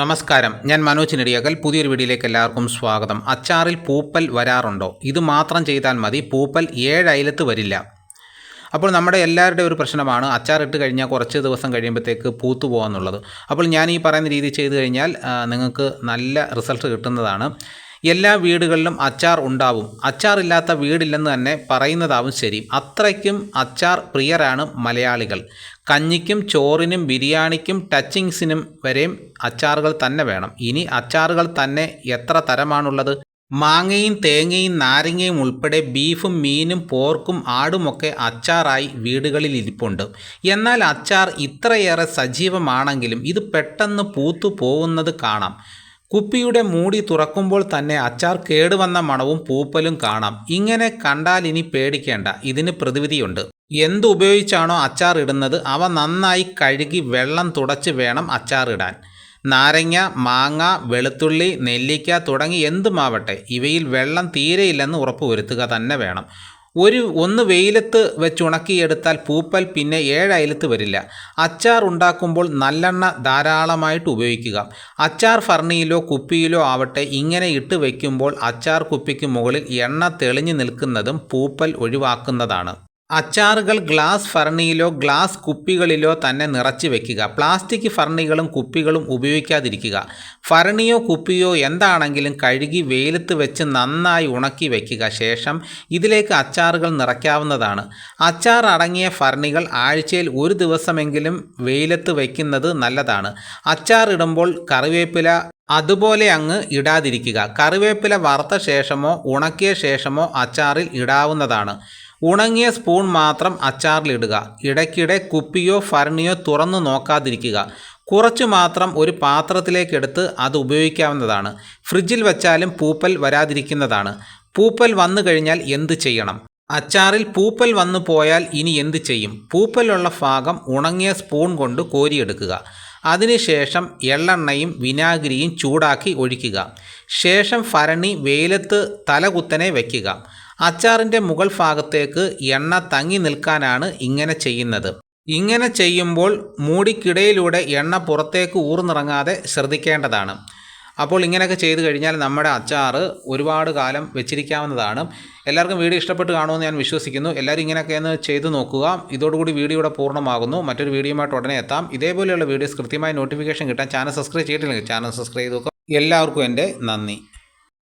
നമസ്കാരം. ഞാൻ മനോജ് നെടിയകൽ. പുതിയൊരു വീഡിയോയിലേക്ക് എല്ലാവർക്കും സ്വാഗതം. അച്ചാറിൽ പൂപ്പൽ വരാറുണ്ടോ? ഇത് മാത്രം ചെയ്താൽ മതി. പൂപ്പൽ ഏഴയലത്ത് വരില്ല. അപ്പോൾ നമ്മുടെ എല്ലാവരുടെയും ഒരു പ്രശ്നമാണ് അച്ചാറിട്ട് കഴിഞ്ഞാൽ കുറച്ച് ദിവസം കഴിയുമ്പോഴത്തേക്ക് പൂത്തു പോകാന്നുള്ളത്. അപ്പോൾ ഞാൻ ഈ പറയുന്ന രീതി ചെയ്തു കഴിഞ്ഞാൽ നിങ്ങൾക്ക് നല്ല റിസൾട്ട് കിട്ടുന്നതാണ്. എല്ലാ വീടുകളിലും അച്ചാർ ഉണ്ടാവും. അച്ചാർ ഇല്ലാത്ത വീടില്ലെന്ന് തന്നെ പറയുന്നതാവും ശരി. അത്രയ്ക്കും അച്ചാർ പ്രിയരാണ് മലയാളികൾ. കഞ്ഞിക്കും ചോറിനും ബിരിയാണിക്കും ടച്ചിങ്സിനും വരെയും അച്ചാറുകൾ തന്നെ വേണം. ഇനി അച്ചാറുകൾ തന്നെ എത്ര തരമാണുള്ളത്? മാങ്ങയും തേങ്ങയും നാരങ്ങയും ഉൾപ്പെടെ ബീഫും മീനും പോർക്കും ആടുമൊക്കെ അച്ചാറായി വീടുകളിൽ ഇരിപ്പുണ്ട്. എന്നാൽ അച്ചാർ ഇത്രയേറെ സജീവമാണെങ്കിലും ഇത് പെട്ടെന്ന് പൂത്തു പോകുന്നത് കാണാം. കുപ്പിയുടെ മൂടി തുറക്കുമ്പോൾ തന്നെ അച്ചാർ കേടുവന്ന മണവും പൂപ്പലും കാണാം. ഇങ്ങനെ കണ്ടാൽ ഇനി പേടിക്കേണ്ട. ഇതിന് പ്രതിവിധിയുണ്ട്. എന്ത് ഉപയോഗിച്ചാണോ അച്ചാർ ഇടുന്നത് അവ നന്നായി കഴുകി വെള്ളം തുടച്ച് വേണം അച്ചാർ ഇടാൻ. നാരങ്ങ മാങ്ങ വെളുത്തുള്ളി നെല്ലിക്ക തുടങ്ങി എന്തുമാവട്ടെ ഇവയിൽ വെള്ളം തീരെയില്ലെന്ന് ഉറപ്പുവരുത്തുക തന്നെ വേണം. ഒരു ഒന്ന് വെയിലത്ത് വെച്ച് ഉണക്കിയെടുത്താൽ പൂപ്പൽ പിന്നെ ഏഴയലത്ത് വരില്ല. അച്ചാർ ഉണ്ടാക്കുമ്പോൾ നല്ലെണ്ണ ധാരാളമായിട്ട് ഉപയോഗിക്കുക. അച്ചാർ ഫർണിയിലോ കുപ്പിയിലോ ആവട്ടെ ഇങ്ങനെ ഇട്ട് വയ്ക്കുമ്പോൾ അച്ചാർ കുപ്പിക്ക് മുകളിൽ എണ്ണ തെളിഞ്ഞു നിൽക്കുന്നതും പൂപ്പൽ ഒഴിവാക്കുന്നതാണ്. അച്ചാറുകൾ ഗ്ലാസ് ഫർണിയിലോ ഗ്ലാസ് കുപ്പികളിലോ തന്നെ നിറച്ച് വെക്കുക. പ്ലാസ്റ്റിക് ഫർണികളും കുപ്പികളും ഉപയോഗിക്കാതിരിക്കുക. ഫർണിയോ കുപ്പിയോ എന്താണെങ്കിലും കഴുകി വെയിലത്ത് വെച്ച് നന്നായി ഉണക്കി വെക്കുക. ശേഷം ഇതിലേക്ക് അച്ചാറുകൾ നിറയ്ക്കാവുന്നതാണ്. അച്ചാർ അടങ്ങിയ ഫർണികൾ ആഴ്ചയിൽ ഒരു ദിവസമെങ്കിലും വെയിലത്ത് വയ്ക്കുന്നത് നല്ലതാണ്. അച്ചാർ ഇടുമ്പോൾ കറിവേപ്പില അതുപോലെ അങ്ങ് ഇടാതിരിക്കുക. കറിവേപ്പില വറുത്ത ശേഷമോ ഉണക്കിയ ശേഷമോ അച്ചാറിൽ ഇടാവുന്നതാണ്. ഉണങ്ങിയ സ്പൂൺ മാത്രം അച്ചാറിലിടുക. ഇടയ്ക്കിടെ കുപ്പിയോ ഫർണിയോ തുറന്നു നോക്കാതിരിക്കുക. കുറച്ച് മാത്രം ഒരു പാത്രത്തിലേക്കെടുത്ത് അത് ഉപയോഗിക്കാവുന്നതാണ്. ഫ്രിഡ്ജിൽ വെച്ചാലും പൂപ്പൽ വരാതിരിക്കുന്നതാണ്. പൂപ്പൽ വന്നു കഴിഞ്ഞാൽ എന്ത് ചെയ്യണം? അച്ചാറിൽ പൂപ്പൽ വന്നു പോയാൽ ഇനി എന്ത് ചെയ്യും? പൂപ്പലുള്ള ഭാഗം ഉണങ്ങിയ സ്പൂൺ കൊണ്ട് കോരിയെടുക്കുക. അതിനുശേഷം എള്ളെണ്ണയും വിനാഗിരിയും ചൂടാക്കി ഒഴിക്കുക. ശേഷം ഫരണി വെയിലത്ത് തലകുത്തനെ വയ്ക്കുക. അച്ചാറിന്റെ മുകൾ ഭാഗത്തേക്ക് എണ്ണ തങ്ങി നിൽക്കാനാണ് ഇങ്ങനെ ചെയ്യുന്നത്. ഇങ്ങനെ ചെയ്യുമ്പോൾ മൂടിക്കിടയിലൂടെ എണ്ണ പുറത്തേക്ക് ഊർന്നിറങ്ങാതെ ശ്രദ്ധിക്കേണ്ടതാണ്. അപ്പോൾ ഇങ്ങനെയൊക്കെ ചെയ്തു കഴിഞ്ഞാൽ നമ്മുടെ അച്ചാർ ഒരുപാട് കാലം വെച്ചിരിക്കാവുന്നതാണ്. എല്ലാവർക്കും വീഡിയോ ഇഷ്ടപ്പെട്ട് കാണുമെന്ന് ഞാൻ വിശ്വസിക്കുന്നു. എല്ലാവരും ഇങ്ങനെയൊക്കെ ഒന്ന് ചെയ്തു നോക്കുക. ഇതോടുകൂടി വീഡിയോ ഇവിടെ പൂർണമാകുന്നു. മറ്റൊരു വീഡിയോയുമായിട്ട് ഉടനെ എത്താം. ഇതേപോലെയുള്ള വീഡിയോസ് കൃത്യമായി നോട്ടിഫിക്കേഷൻ കിട്ടാൻ ചാനൽ സബ്സ്ക്രൈബ് ചെയ്തിട്ടില്ലെങ്കിൽ ചാനൽ സബ്സ്ക്രൈബ് ചെയ്ത് നോക്കുക. എല്ലാവർക്കും എന്റെ നന്ദി.